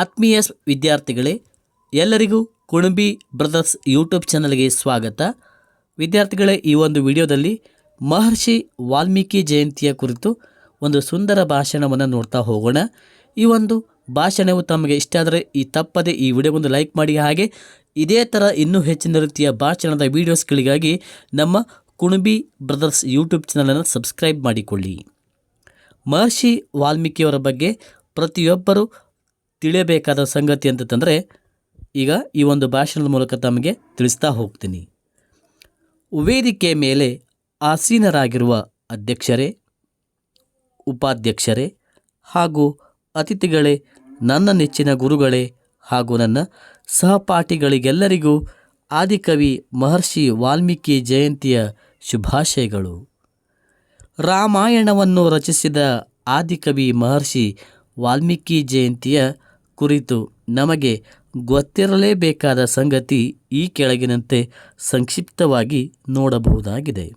ಆತ್ಮೀಯ ವಿದ್ಯಾರ್ಥಿಗಳೇ, ಎಲ್ಲರಿಗೂ ಕುಣಬಿ ಬ್ರದರ್ಸ್ ಯೂಟ್ಯೂಬ್ ಚಾನಲ್ಗೆ ಸ್ವಾಗತ. ವಿದ್ಯಾರ್ಥಿಗಳೇ, ಈ ಒಂದು ವಿಡಿಯೋದಲ್ಲಿ ಮಹರ್ಷಿ ವಾಲ್ಮೀಕಿ ಜಯಂತಿಯ ಕುರಿತು ಒಂದು ಸುಂದರ ಭಾಷಣವನ್ನು ನೋಡ್ತಾ ಹೋಗೋಣ. ಈ ಒಂದು ಭಾಷಣವು ತಮಗೆ ಇಷ್ಟ ಆದರೆ ಈ ತಪ್ಪದೆ ಈ ವಿಡಿಯೋಗೊಂದು ಲೈಕ್ ಮಾಡಿ. ಹಾಗೆ ಇದೇ ಥರ ಇನ್ನೂ ಹೆಚ್ಚಿನ ರೀತಿಯ ಭಾಷಣದ ವೀಡಿಯೋಸ್ಗಳಿಗಾಗಿ ನಮ್ಮ ಕುಣಬಿ ಬ್ರದರ್ಸ್ ಯೂಟ್ಯೂಬ್ ಚಾನಲನ್ನು ಸಬ್ಸ್ಕ್ರೈಬ್ ಮಾಡಿಕೊಳ್ಳಿ. ಮಹರ್ಷಿ ವಾಲ್ಮೀಕಿಯವರ ಬಗ್ಗೆ ಪ್ರತಿಯೊಬ್ಬರು ತಿಳಿಯಬೇಕಾದ ಸಂಗತಿ ಅಂತಂದರೆ ಈಗ ಈ ಒಂದು ಭಾಷಣದ ಮೂಲಕ ತಮಗೆ ತಿಳಿಸ್ತಾ ಹೋಗ್ತೀನಿ. ವೇದಿಕೆ ಮೇಲೆ ಆಸೀನರಾಗಿರುವ ಅಧ್ಯಕ್ಷರೇ, ಉಪಾಧ್ಯಕ್ಷರೇ ಹಾಗೂ ಅತಿಥಿಗಳೇ, ನನ್ನ ನೆಚ್ಚಿನ ಗುರುಗಳೇ ಹಾಗೂ ನನ್ನ ಸಹಪಾಠಿಗಳಿಗೆಲ್ಲರಿಗೂ ಆದಿಕವಿ ಮಹರ್ಷಿ ವಾಲ್ಮೀಕಿ ಜಯಂತಿಯ ಶುಭಾಶಯಗಳು. ರಾಮಾಯಣವನ್ನು ರಚಿಸಿದ ಆದಿಕವಿ ಮಹರ್ಷಿ ವಾಲ್ಮೀಕಿ ಜಯಂತಿಯ ಕುರಿತು ನಮಗೆ ಗೊತ್ತಿರಲೇಬೇಕಾದ ಸಂಗತಿ ಈ ಕೆಳಗಿನಂತೆ ಸಂಕ್ಷಿಪ್ತವಾಗಿ ನೋಡಬಹುದಾಗಿದೆ.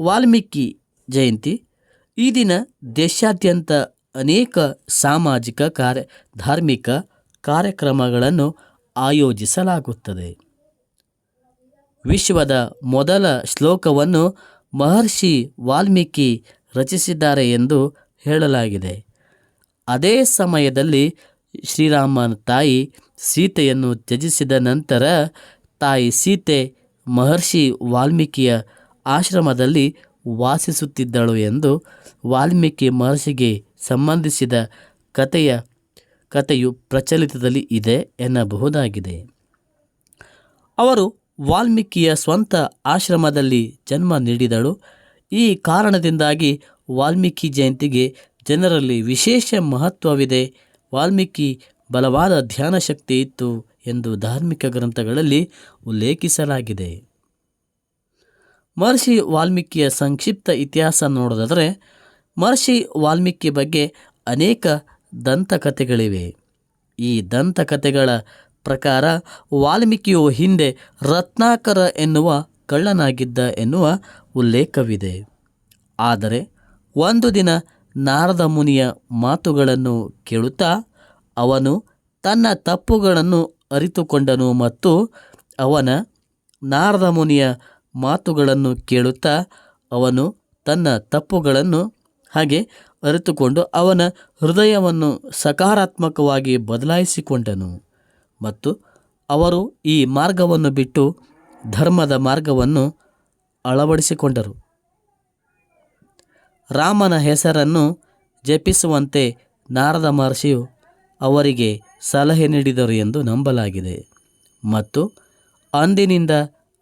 ವಾಲ್ಮೀಕಿ ಜಯಂತಿ. ಈ ದಿನ ದೇಶಾದ್ಯಂತ ಅನೇಕ ಸಾಮಾಜಿಕ ಕಾರ್ಯ, ಧಾರ್ಮಿಕ ಕಾರ್ಯಕ್ರಮಗಳನ್ನು ಆಯೋಜಿಸಲಾಗುತ್ತದೆ. ವಿಶ್ವದ ಮೊದಲ ಶ್ಲೋಕವನ್ನು ಮಹರ್ಷಿ ವಾಲ್ಮೀಕಿ ರಚಿಸಿದ್ದಾರೆ ಎಂದು ಹೇಳಲಾಗಿದೆ. ಅದೇ ಸಮಯದಲ್ಲಿ ಶ್ರೀರಾಮನ ತಾಯಿ ಸೀತೆಯನ್ನು ತ್ಯಜಿಸಿದ ನಂತರ ತಾಯಿ ಸೀತೆ ಮಹರ್ಷಿ ವಾಲ್ಮೀಕಿಯ ಆಶ್ರಮದಲ್ಲಿ ವಾಸಿಸುತ್ತಿದ್ದಳು ಎಂದು ವಾಲ್ಮೀಕಿ ಮಹರ್ಷಿಗೆ ಸಂಬಂಧಿಸಿದ ಕಥೆಯ, ಕಥೆಯು ಪ್ರಚಲಿತದಲ್ಲಿ ಇದೆ ಎನ್ನಬಹುದಾಗಿದೆ. ಅವರು ವಾಲ್ಮೀಕಿಯ ಸ್ವಂತ ಆಶ್ರಮದಲ್ಲಿ ಜನ್ಮ ನೀಡಿದಳು. ಈ ಕಾರಣದಿಂದಾಗಿ ವಾಲ್ಮೀಕಿ ಜಯಂತಿಗೆ ಜನರಲ್ಲಿ ವಿಶೇಷ ಮಹತ್ವವಿದೆ. ವಾಲ್ಮೀಕಿ ಬಲವಾದ ಧ್ಯಾನ ಶಕ್ತಿ ಇತ್ತು ಎಂದು ಧಾರ್ಮಿಕ ಗ್ರಂಥಗಳಲ್ಲಿ ಉಲ್ಲೇಖಿಸಲಾಗಿದೆ. ಮಹರ್ಷಿ ವಾಲ್ಮೀಕಿಯ ಸಂಕ್ಷಿಪ್ತ ಇತಿಹಾಸ ನೋಡೋದಾದರೆ, ಮಹರ್ಷಿ ವಾಲ್ಮೀಕಿ ಬಗ್ಗೆ ಅನೇಕ ದಂತಕಥೆಗಳಿವೆ. ಈ ದಂತಕಥೆಗಳ ಪ್ರಕಾರ ವಾಲ್ಮೀಕಿಯು ಹಿಂದೆ ರತ್ನಾಕರ ಎನ್ನುವ ಕಳ್ಳನಾಗಿದ್ದ ಎನ್ನುವ ಉಲ್ಲೇಖವಿದೆ. ಆದರೆ, ಒಂದು ದಿನ ನಾರದ ಮುನಿಯ ಮಾತುಗಳನ್ನು ಕೇಳುತ್ತಾ ಅವನು ತನ್ನ ತಪ್ಪುಗಳನ್ನು ಅರಿತುಕೊಂಡನು ಮತ್ತು ಅವನ ನಾರದ ಮುನಿಯ ಮಾತುಗಳನ್ನು ಕೇಳುತ್ತಾ ಅವನು ತನ್ನ ತಪ್ಪುಗಳನ್ನು ಹಾಗೆ ಅರಿತುಕೊಂಡು ಅವನ ಹೃದಯವನ್ನು ಸಕಾರಾತ್ಮಕವಾಗಿ ಬದಲಾಯಿಸಿಕೊಂಡನು. ಮತ್ತು ಅವರು ಈ ಮಾರ್ಗವನ್ನು ಬಿಟ್ಟು ಧರ್ಮದ ಮಾರ್ಗವನ್ನು ಅಳವಡಿಸಿಕೊಂಡರು. ರಾಮನ ಹೆಸರನ್ನು ಜಪಿಸುವಂತೆ ನಾರದ ಮಹರ್ಷಿಯು ಅವರಿಗೆ ಸಲಹೆ ನೀಡಿದರು ಎಂದು ನಂಬಲಾಗಿದೆ. ಮತ್ತು ಅಂದಿನಿಂದ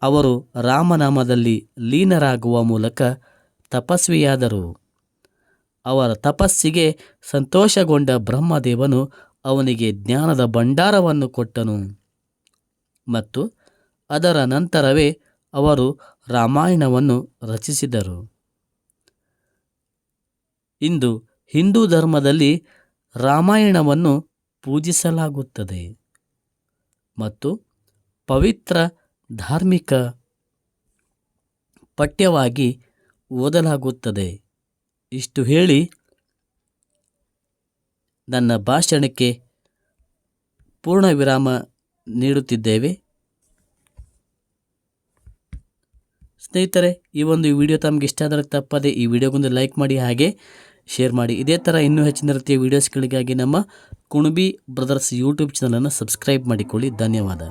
ಅವರು ರಾಮನಾಮದಲ್ಲಿ ಲೀನರಾಗುವ ಮೂಲಕ ತಪಸ್ವಿಯಾದರು. ಅವರ ತಪಸ್ಸಿಗೆ ಸಂತೋಷಗೊಂಡ ಬ್ರಹ್ಮದೇವನು ಅವನಿಗೆ ಜ್ಞಾನದ ಭಂಡಾರವನ್ನು ಕೊಟ್ಟನು. ಮತ್ತು ಅದರ ನಂತರವೇ ಅವರು ರಾಮಾಯಣವನ್ನು ರಚಿಸಿದರು. ಇಂದು ಹಿಂದೂ ಧರ್ಮದಲ್ಲಿ ರಾಮಾಯಣವನ್ನು ಪೂಜಿಸಲಾಗುತ್ತದೆ ಮತ್ತು ಪವಿತ್ರ ಧಾರ್ಮಿಕ ಪಠ್ಯವಾಗಿ ಓದಲಾಗುತ್ತದೆ. ಇಷ್ಟು ಹೇಳಿ ನನ್ನ ಭಾಷಣಕ್ಕೆ ಪೂರ್ಣ ವಿರಾಮ ನೀಡುತ್ತಿದ್ದೇವೆ. ಸ್ನೇಹಿತರೆ, ಈ ಒಂದು ವಿಡಿಯೋ ತಮಗೆ ಇಷ್ಟ ಆದರೆ ತಪ್ಪದೆ ಈ ವಿಡಿಯೋಗೊಂದು ಲೈಕ್ ಮಾಡಿ ಹಾಗೆ ಶೇರ್ ಮಾಡಿ. ಇದೇ ಥರ ಇನ್ನೂ ಹೆಚ್ಚಿನ ರೀತಿಯ ವೀಡಿಯೋಸ್ಗಳಿಗಾಗಿ ನಮ್ಮ ಕುಣಬಿ ಬ್ರದರ್ಸ್ ಯೂಟ್ಯೂಬ್ ಚಾನಲನ್ನು ಸಬ್ಸ್ಕ್ರೈಬ್ ಮಾಡಿಕೊಳ್ಳಿ. ಧನ್ಯವಾದ.